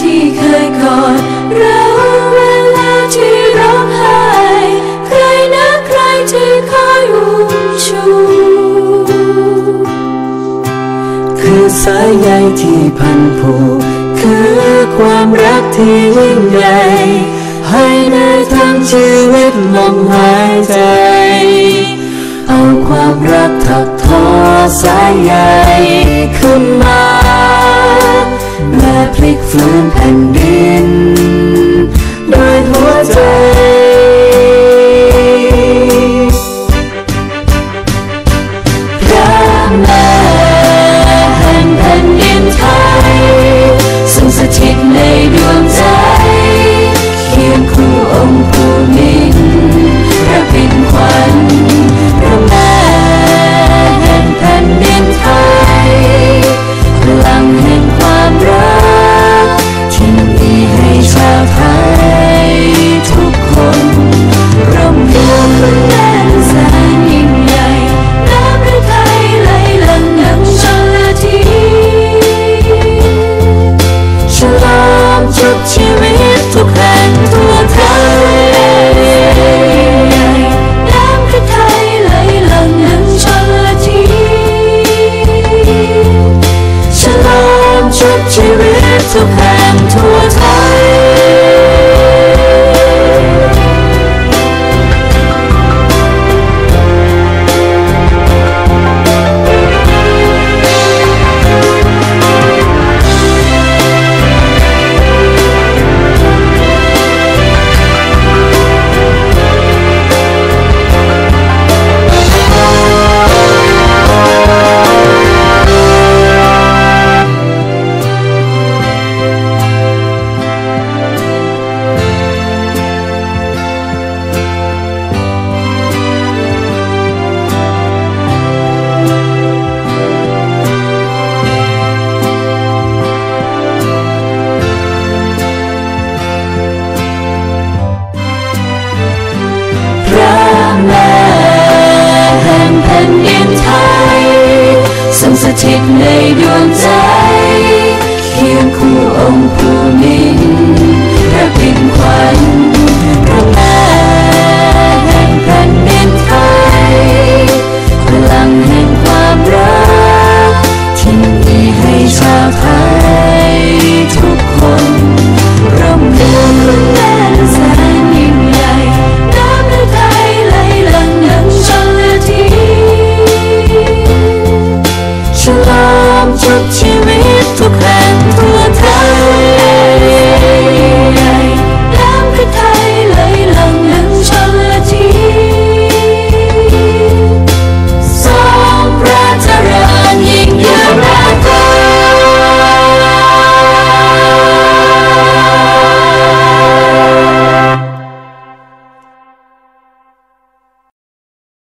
ที่เคยกอดเราเวลาที่ร้องไห้ใครนะใครที่คอยอุ้มชูคือสายใยที่พันผูกคือความรักที่ยิ่งใหญ่ให้ในทั้งชีวิตลมหายใจ เอาความรักถักทอสายใยขึ้น and ชุบชีวิตทุกแห่งทั่วไทย đầy đường chân 그 렇?